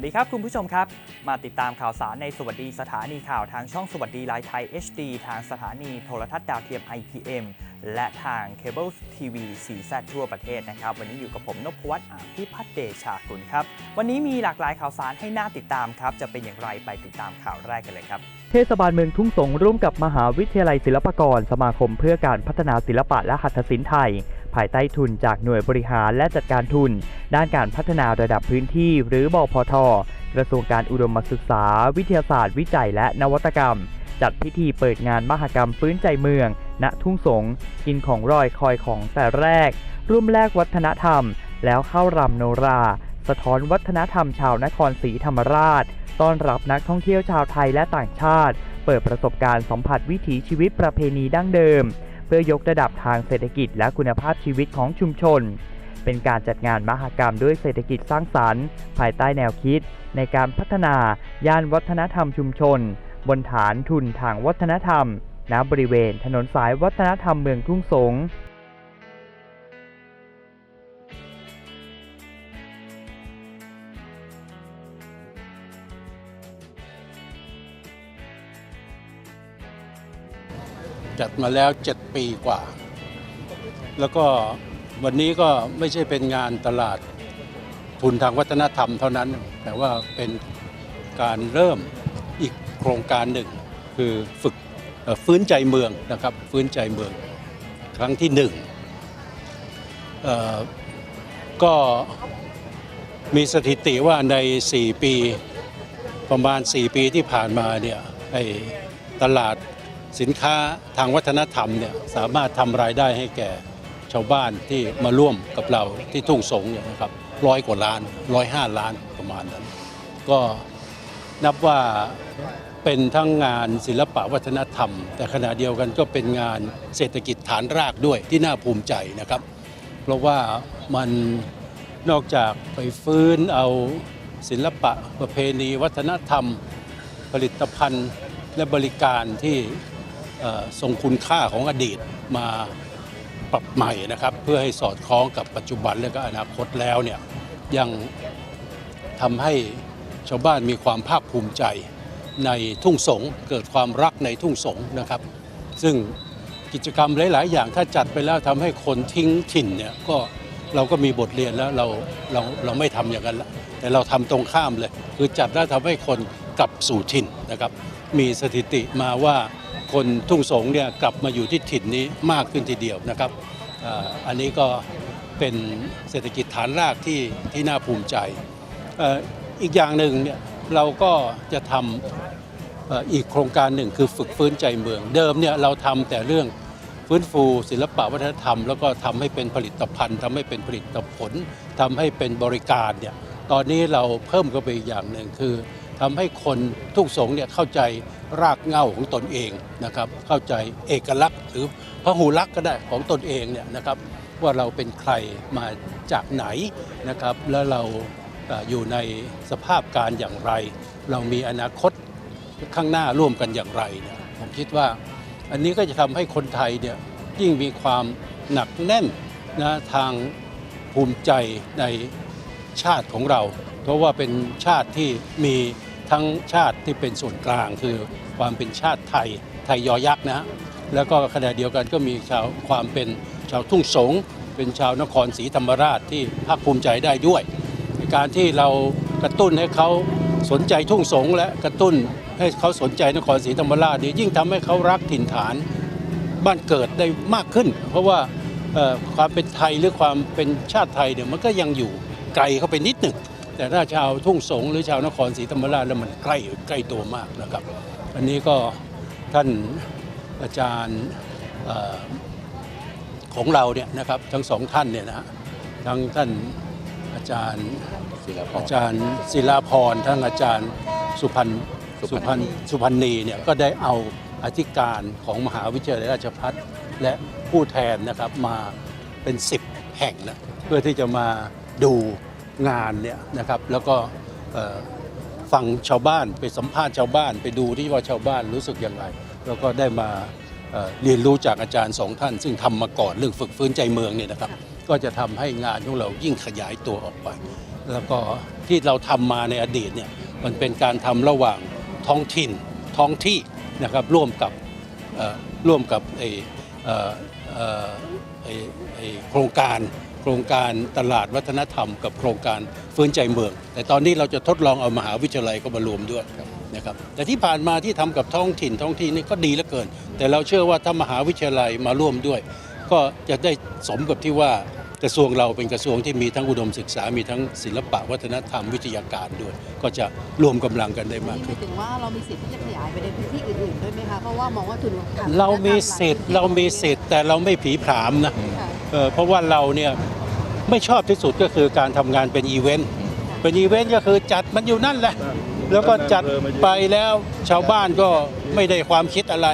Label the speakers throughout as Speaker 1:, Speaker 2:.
Speaker 1: วัสดีครับคุณผู้ชมครับ มาติดตามข่าวสารในสวัสดีสถานีข่าวทางช่องสวัสดีไลฟ์ไทย HD ทางสถานีโทรทัศน์ดาวเทียม IPM และทางเคเบิลทีวีสีแซทั่วประเทศนะครับ วันนี้อยู่กับผมนพวัฒน์อาภิพัฒน์เดชากุลครับ วันนี้มีหลากหลายข่าวสารให้น่าติดตามครับ จะเป็นอย่างไรไปติดตามข่าวแรกกันเลยครับ
Speaker 2: เทศบาลเมืองทุ่งสงร่วมกับมหาวิทยาลัยศิลปากร สมาคมเพื่อการพัฒนาศิลปะและหัตถศิลป์ไทย ภายใต้ทุนจากหน่วยบริหารและจัดการทุน ด้านการพัฒนาระดับพื้นที่หรือบพทกระทรวงการอุดมศึกษา วิทยาศาสตร์ วิจัยและนวัตกรรม จัดพิธีเปิดงานมหกรรมฟื้นใจเมือง ณทุ่งสงกินของรอยคอยของแต่แรก ร่วมแลกวัฒนธรรม แล้วเข้ารำโนรา สะท้อนวัฒนธรรมชาวนครศรีธรรมราช ต้อนรับนักท่องเที่ยวชาวไทยและต่างชาติ เปิดประสบการณ์สัมผัสวิถีชีวิตประเพณีดั้งเดิม พื่อยกระดับทางเศรษฐกิจและคุณภาพชีวิตของชุมชน เป็นการจัดงานมหกรรมด้วยเศรษฐกิจสร้างสรรค์ ภายใต้แนวคิด ในการพัฒนาย่านวัฒนธรรมชุมชน บนฐานทุนทางวัฒนธรรม ณบริเวณถนนสายวัฒนธรรมเมืองทุ่งสง
Speaker 3: จัดมาแล้ว 7 ปีกว่า แล้วก็วันนี้ก็ไม่ใช่เป็นงานตลาดทุนทางวัฒนธรรมเท่านั้น แต่ว่าเป็นการเริ่มอีกโครงการหนึ่ง คือฝึกฟื้นใจเมืองนะครับ ฟื้นใจเมืองครั้งที่หนึ่งก็มีสถิติว่าใน 4 ปีประมาณ 4 ปีที่ผ่านมาเนี่ยไอ้ตลาด สินค้าทางวัฒนธรรมเนี่ยสามารถทำรายได้ให้แก่ชาวบ้านที่มาร่วมกับเราที่ทุ่งสงเนี่ยนะครับร้อยกว่าล้านร้อยห้าล้านประมาณนั้น ก็นับว่าเป็นทั้งงานศิลปะวัฒนธรรม แต่ขณะเดียวกันก็เป็นงานเศรษฐกิจฐานรากด้วยที่น่าภูมิใจนะครับ เพราะว่ามันนอกจากไปฟื้นเอาศิลปะประเพณี วัฒนธรรม ผลิตภัณฑ์และบริการที่ ทรงคุณค่าของอดีตมาปรับใหม่นะครับ เพื่อให้สอดคล้องกับปัจจุบันและก็อนาคตแล้วเนี่ยยังทำให้ชาวบ้านมีความภาคภูมิใจในทุ่งสงเกิดความรักในทุ่งสงนะครับ ซึ่งกิจกรรมหลาย ๆ อย่างถ้าจัดไปแล้วทำให้คนทิ้งถิ่นเนี่ยก็เราก็มีบทเรียนแล้วเราเราเราไม่ทำอย่างนั้นละแต่เราทำตรงข้ามเลย คือจัดแล้วทำให้คนกลับสู่ถิ่นนะครับ มีสถิติมาว่า คนทุ่งสงเนี่ยกลับมาอยู่ที่ถิ่นนี้มากขึ้นทีเดียวนะครับอันนี้ก็เป็นเศรษฐกิจฐานรากที่ที่น่าภูมิใจ อีกอย่างหนึ่งเนี่ยเราก็จะทำอีกโครงการหนึ่งคือฝึกฟื้นใจเมือง เดิมเนี่ยเราทำแต่เรื่องฟื้นฟูศิลปะวัฒนธรรม แล้วก็ทำให้เป็นผลิตภัณฑ์ทำให้เป็นผลิตผลทำให้เป็นบริการเนี่ยตอนนี้เราเพิ่มเข้าไปอีกอย่างหนึ่งคือ ทำให้คนทุกสงฆ์เนี่ยเข้าใจรากเหง้าของตนเองนะครับ เข้าใจเอกลักษณ์หรือพหูลักษณ์ก็ได้ของตนเองเนี่ยนะครับ ว่าเราเป็นใครมาจากไหนนะครับ แล้วเราเอ่ออยู่ในสภาพการอย่างไร เรามีอนาคตข้างหน้าร่วมกันอย่างไรเนี่ยผมคิดว่า อันนี้ก็จะทำให้คนไทยเนี่ยยิ่งมีความหนักแน่นนะทางภูมิใจในชาติของเรา เพราะว่าเป็นชาติที่มี ทั้งชาติที่เป็นส่วนกลาง คือความเป็นชาติไทยไทยยอยักษ์นะฮะแล้วก็ขณะเดียวกันก็มีชาวความเป็นชาวทุ่งสงเป็นชาวนครศรีธรรมราชที่ภาคภูมิใจได้ด้วย การที่เรากระตุ้นให้เขาสนใจทุ่งสงและกระตุ้นให้เขาสนใจนครศรีธรรมราชนี่ยิ่งทำให้เขารักถิ่นฐานบ้านเกิดได้มากขึ้น เพราะว่าความเป็นไทยหรือความเป็นชาติไทยเนี่ยมันก็ยังอยู่ไกลเข้าไปนิดหนึ่ง แต่ถ้าชาวทุ่งสงหรือชาวนครศรีธรรมราชแล้วมันใกล้ใกล้ตัวมากนะครับ อันนี้ก็ท่านอาจารย์เอ่อของเราเนี่ยนะครับทั้งสองท่านเนี่ยนะฮะทั้งท่านอาจารย์
Speaker 4: ศิลป
Speaker 3: อาจารย์ศิลาพรทั้งอาจารย์สุพันธ์
Speaker 4: สุ
Speaker 3: สุ
Speaker 4: พั
Speaker 3: พัน
Speaker 4: นธ์
Speaker 3: ธ์สุพันนีเนี่ยก็ได้เอาอธิการของมหาวิทยาลัยราชภัฏและผู้แทนนะครับมาเป็น 10 แห่งนะเพื่อที่จะมาดู งานเนี่ยนะครับแล้วก็ฟังชาวบ้านไปสัมภาษณ์ชาวบ้าน ไปดูที่ว่าชาวบ้านรู้สึกอย่างไร แล้วก็ได้มาเรียนรู้จากอาจารย์สองท่าน ซึ่งทำมาก่อนเรื่องฝึกฟื้นใจเมืองเนี่ยนะครับ ก็จะทำให้งานของเรายิ่งขยายตัวออกไป แล้วก็ที่เราทำมาในอดีตเนี่ยมันเป็นการทำระหว่างท้องถิ่นท้องที่นะครับร่วมกับร่วมกับไอโครงการ โครงการตลาดวัฒนธรรม กับโครงการฟื้นใจเมือง แต่ตอนนี้เราจะทดลองเอามหาวิทยาลัยก็มารวมด้วยนะครับแต่ที่ผ่านมาที่ทำกับท้องถิ่นท้องที่นี่ก็ดีเหลือเกิน แต่เราเชื่อว่าถ้ามหาวิทยาลัยมาร่วมด้วย ก็จะได้สมกับที่ว่ากระทรวงเราเป็นกระทรวงที่มีทั้งอุดมศึกษา มีทั้งศิลปะวัฒนธรรมวิทยาการด้วย ก็จะรวมกำลังกันได้มาก
Speaker 5: นี่ห
Speaker 3: ขึ้
Speaker 5: มานยถึงว่าเรามีสิทธิ์ที่จะขยายไปในพื้นที่อื่นๆด้วยไหมคะเพราะว่ามองว่าทุนทง
Speaker 3: เรามีสิทธิ์เรามีสิทธิ์แต่เราไม่ผีผามนะ
Speaker 5: ค่ะ
Speaker 3: เอ่อเพราะว่าเราเนี่ยไม่ชอบที่สุดก็คือการทำงานเป็นอีเวนต์ เป็นอีเวนต์ก็คือจัดมันอยู่นั่นแหละ แล้วก็จัดไปแล้วชาวบ้านก็ไม่ได้ความคิดอะไร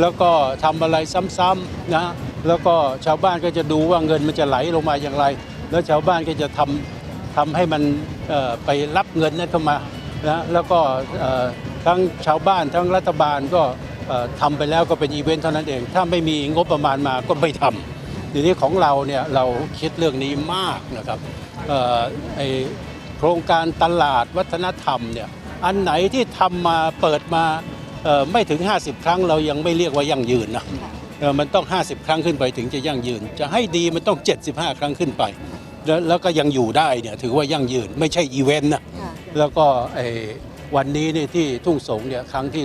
Speaker 3: แล้วก็ทำอะไรซ้ำๆนะ แล้วก็ชาวบ้านก็จะดูว่าเงินมันจะไหลลงมาอย่างไร แล้วชาวบ้านก็จะทำทำให้มันเอ่อไปรับเงินนั้นเข้ามานะแล้วก็เอ่อทั้งชาวบ้านทั้งรัฐบาลก็เอ่อทำไปแล้วก็เป็นอีเวนต์เท่านั้นเอง ถ้าไม่มีงบประมาณมาก็ไม่ทำ ทีนี้ของเราเนี่ยเราคิดเรื่องนี้มากนะครับเอ่อไอโครงการตลาดวัฒนธรรมเนี่ยอันไหนที่ทำมาเปิดมาเอ่อไม่ถึง 50 ครั้งเรายังไม่เรียกว่ายั่งยืนนะเอ่อมันต้อง 50 ครั้งขึ้นไปถึงจะยั่งยืน จะให้ดีมันต้อง 75 ครั้งขึ้นไป แล้วแล้วก็ยังอยู่ได้เนี่ยถือว่ายั่งยืนไม่ใช่อีเวนต์นะ
Speaker 5: ค่ะ
Speaker 3: แล้วก็ไอ้วันนี้เนี่ยที่ทุ่งสงเนี่ยครั้งที่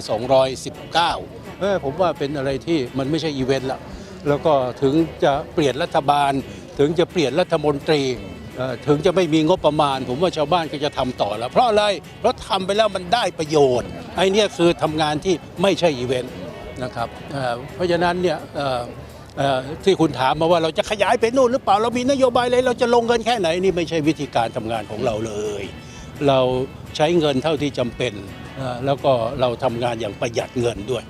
Speaker 3: 219เออผมว่าเป็นอะไรที่มันไม่ใช่อีเวนต์ละ แล้วก็ถึงจะเปลี่ยนรัฐบาล ถึงจะเปลี่ยนรัฐมนตรีถึงจะไม่มีงบประมาณ ผมว่าชาวบ้านก็จะทำต่อแล้ว เพราะอะไรเพราะทำไปแล้วมันได้ประโยชน์ไอ้เนี่ยคือทำงานที่ไม่ใช่อีเวนต์นะครับเพราะฉะนั้นเนี่ยที่คุณถามมาว่าเราจะขยายไปนู่นหรือเปล่าเรามีนโยบายอะไรเราจะลงเงินแค่ไหนนี่ไม่ใช่วิธีการทำงานของเราเลย เราใช้เงินเท่าที่จำเป็นแล้วก็เราทำงานอย่างประหยัดเงินด้วย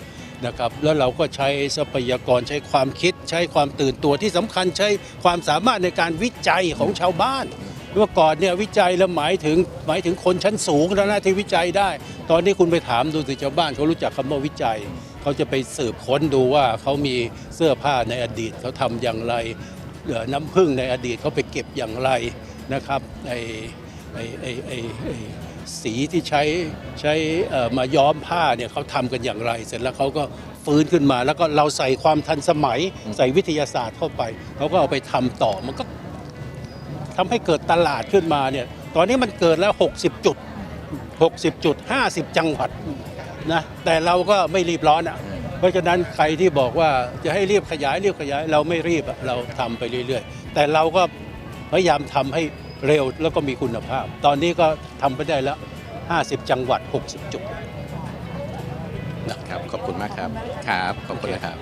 Speaker 3: นะครับแล้วเราก็ใช้ทรัพยากรใช้ความคิด ใช้ความตื่นตัวที่สำคัญใช้ความสามารถในการวิจัยของชาวบ้านเมื่อก่อนเนี่ยวิจัยแล้วหมายถึงหมายถึงคนชั้นสูงเท่านั้นที่วิจัยได้ ตอนนี้คุณไปถามดูสิชาวบ้านเขารู้จักคำว่าวิจัย เขาจะไปสืบค้นดูว่าเขามีเสื้อผ้าในอดีตเขาทำอย่างไรน้ำผึ้งในอดีตเขาไปเก็บอย่างไรนะครับไอไอไอไอ สีที่ใช้ใช้เอ่อมาย้อมผ้าเนี่ยเขาทำกันอย่างไร เสร็จแล้วเขาก็ฟื้นขึ้นมา แล้วก็เราใส่ความทันสมัย ใส่วิทยาศาสตร์เข้าไปเขาก็เอาไปทำต่อมันก็ทำให้เกิดตลาดขึ้นมาเนี่ยตอนนี้มันเกิดแล้ว 60 จุด 60 จุด 50 จังหวัดนะแต่เราก็ไม่รีบร้อนอะเพราะฉะนั้นใครที่บอกว่าจะให้รีบขยายรีบขยายเราไม่รีบอะเราทำไปเรื่อย ๆ แต่เราก็พยายามทำให้ เร็วแล้วก็มีคุณภาพ ตอนนี้ก็ทำไปได้แล้ว 50 จังหวัด 60 จุด
Speaker 4: ครับ ขอบคุณมากครับ ครับ ขอบคุณนะครับ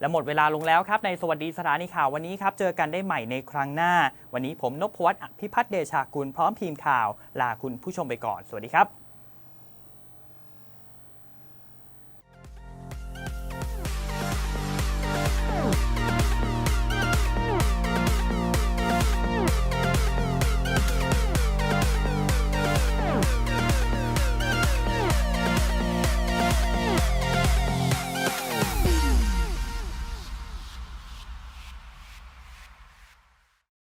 Speaker 1: และหมดเวลาลงแล้วครับ ในสวัสดีสถานีข่าววันนี้ครับ เจอกันได้ใหม่ในครั้งหน้า วันนี้ผมนพวัฒน์อภิพัฒน์เดชากุลพร้อมทีมข่าว ลาคุณผู้ชมไปก่อน สวัสดีครับ